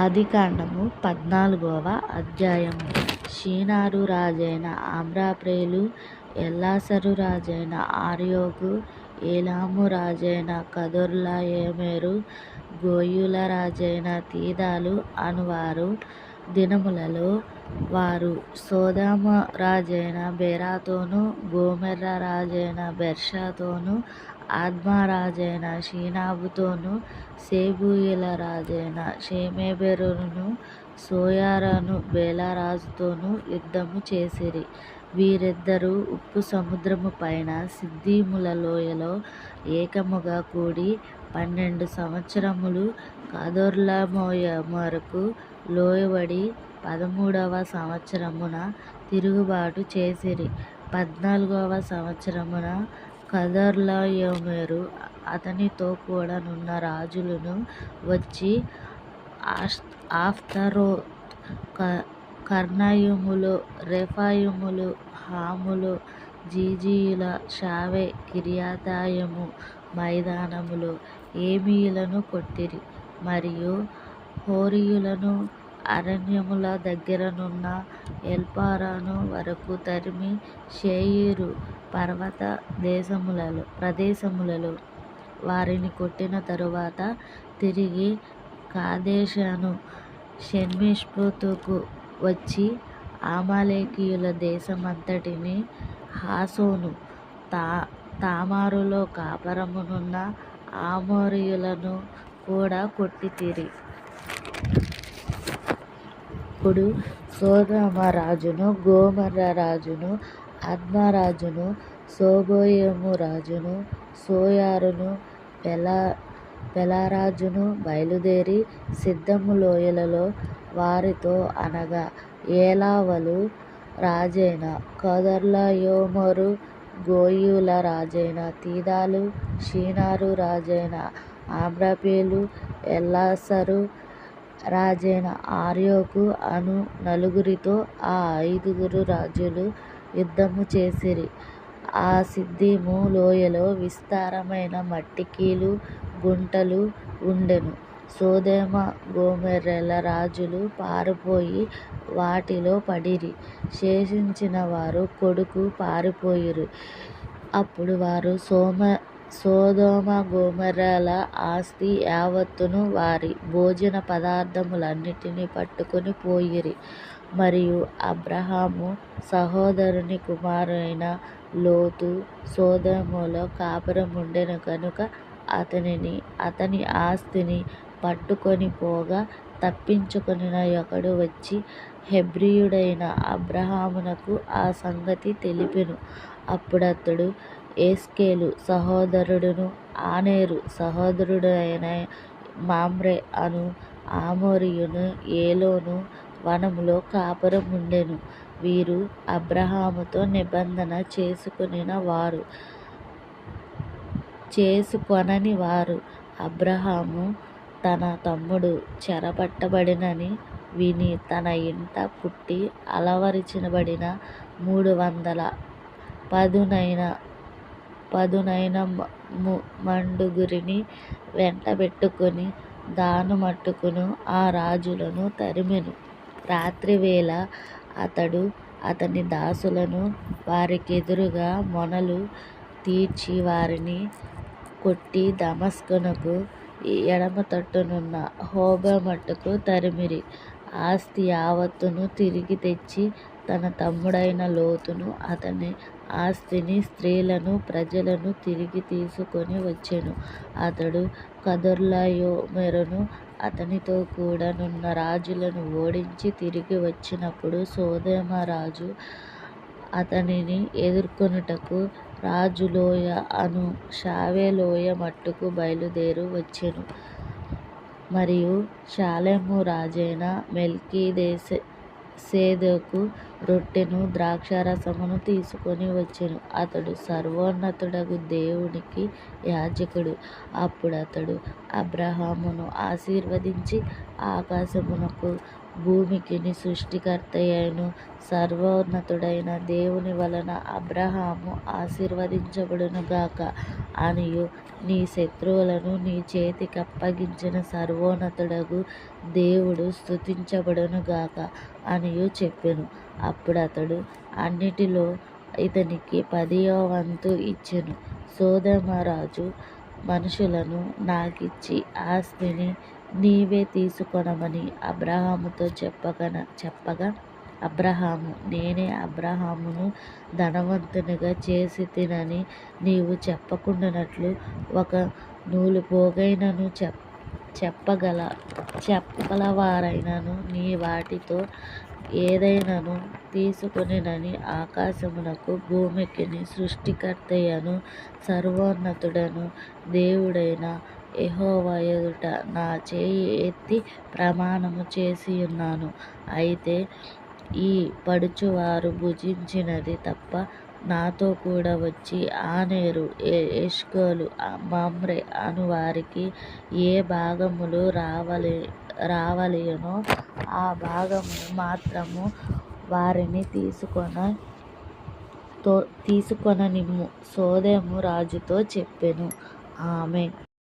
ఆదికాండము పద్నాలుగవ అధ్యాయము. షీనారు రాజైన ఆమ్రాప్రేలు ఎల్లాసరు రాజైన ఆర్యోకు ఏలాము రాజైన కదొర్లాయోమెరు గోయుల రాజైన తీదాలు అనువారు. దినములలో వారు సోదామ రాజైన బేరాతోను గోమెర్ర రాజైన బెర్షాతోను అద్మా షీనాబుతోను సెబూయీల రాజైన షేమేబెరును సోయారాను బేలరాజుతోను యుద్ధము చేసిరి. వీరిద్దరూ ఉప్పు సముద్రము పైన సిద్దీముల లోయలో ఏకముగా కూడి పన్నెండు సంవత్సరములు కదోర్లమోయమరకు లోయబడి పదమూడవ సంవత్సరమున తిరుగుబాటు చేసిరి. పద్నాలుగవ సంవత్సరమున కదొర్లాయోమెరు అతనితో కూడనున్న రాజులను వచ్చి అష్తారోతు కర్నాయుములు రెఫాయుములు హాములు జీజీయుల షావే కిర్యతాయిము మైదానములో ఏమీయులను కొట్టిరి మరియు హోరీయులను అరణ్యముల దగ్గరనున్న ఎల్పారాను వరకు తరిమి శేయీరు పర్వత దేశములలో ప్రదేశములలో వారిని కొట్టిన తరువాత తిరిగి కాదేశాను షెమ్రోతుకు వచ్చి ఆమాలేకీయుల దేశమంతటిని హాసోను తా తామారులో కాపరమునున్న ఆమోరియులను కూడా కొట్టితిరి. అప్పుడు గోమర రాజును గొమొర్రా సోబోయము రాజును సోయారును పెలా పెలారాజును బయలుదేరి సిద్ధము లోయలలో వారితో అనగా ఏలావలు రాజైన కదొర్లాయోమెరు గోయుల రాజైన తీదాలు షీనారు రాజైన ఆమ్రపేలు ఎల్లాసరు రాజైన ఆర్యోకు అను నలుగురితో ఆ ఐదుగురు రాజులు యుద్ధము చేసిరి. ఆ సిద్దీము లోయలో విస్తారమైన మట్టికీలు గుంటలు ఉండెను. సోదేమ గోమెరెల రాజులు పారిపోయి వాటిలో పడిరి. శేషించిన వారు కొడుకు పారిపోయిరి. అప్పుడు వారు సోమ సోదోమ గొమొర్రాల ఆస్తి యావత్తును వారి భోజన పదార్థములన్నిటినీ పట్టుకొని పోయిరి. మరియు అబ్రహాము సహోదరుని కుమారుడైన లోతు సోదోమలో కాపురముండెను కనుక అతనిని అతని ఆస్తిని పట్టుకొని పోగా తప్పించుకొనిన ఒకడు వచ్చి హెబ్రియుడైన అబ్రహామునకు ఆ సంగతి తెలిపెను. అప్పుడతడు ఏస్కేలు సహోదరుడును ఆనేరు సహోదరుడైన మమ్రే అను అమోరీయుడు ఏలోను వనములో కాపురముండెను వీరు అబ్రాహాముతో నిబంధన చేసుకొనని వారు. అబ్రాహాము తన తమ్ముడు చెరపట్టబడినని విని తన ఇంట పుట్టి అలవరించినబడిన మూడు వందల పదునైన పదునైన మండుగురిని వెంటబెట్టుకొని దాను ఆ రాజులను తరిమెను. రాత్రివేళ అతడు అతని దాసులను వారికెదురుగా మొనలు తీర్చి వారిని కొట్టి దమస్కునకు ఎడమతట్టునున్న హోబా మట్టుకు తరిమిరి. ఆస్తి యావత్తును తిరిగి తెచ్చి తన తమ్ముడైన లోతును అతని ఆస్తిని స్త్రీలను ప్రజలను తిరిగి తీసుకొని వచ్చెను. అతడు కదొర్లాయోమెరును అతనితో కూడా నున్న రాజులను ఓడించి తిరిగి వచ్చినప్పుడు సొదొమ రాజు అతనిని ఎదుర్కొనుటకు రాజు లోయ అను షావే లోయ మట్టుకు బయలుదేరి వచ్చెను. మరియు షాలేము రాజైన సేదోకు రొట్టెను ద్రాక్షారసమును తీసుకొని వచ్చెను. అతడు సర్వోన్నతుడగు దేవునికి యాజకుడు. అప్పుడతడు అబ్రాహామును ఆశీర్వదించి ఆకాశమునకు భూమికిని సృష్టికర్తయైన సర్వోన్నతుడైన దేవుని వలన అబ్రహాము ఆశీర్వదించబడునుగాక అనియు నీ శత్రువులను నీ చేతికప్పగించిన సర్వోన్నతుడగు దేవుడు స్తుతించబడునుగాక అనియు చెప్పెను. అప్పుడతడు అన్నిటిలో ఇతనికి పదియో వంతు ఇచ్చెను. సోదమరాజు మనుషులను నాకిచ్చి ఆస్తిని నీవే తీసుకొనమని అబ్రాహాముతో చెప్పగా అబ్రహాము నేనే అబ్రహామును ధనవంతునిగా చేసి తినని నీవు చెప్పకుండానట్లు ఒక నూలు బోగైనను చెప్ చెప్పగల చెప్పలవారైనను నీ వాటితో ఏదైనాను తీసుకునినని ఆకాశమునకు భూమికిని సృష్టికర్తయను సర్వోన్నతుడను దేవుడైన యెహోవా ఎదుట నా చేయి ఎత్తి ప్రమాణము చేసియున్నాను. అయితే ఈ పడుచువారు భుజించినది తప్ప నాతో కూడా వచ్చి ఆనేరు ఎష్కోలు మమ్రే అను వారికి ఏ భాగములు రావలెనో ఆ భాగమును మాత్రము వారిని తీసుకొననిమ్ము. సోదేము రాజుతో చెప్పెను. ఆమె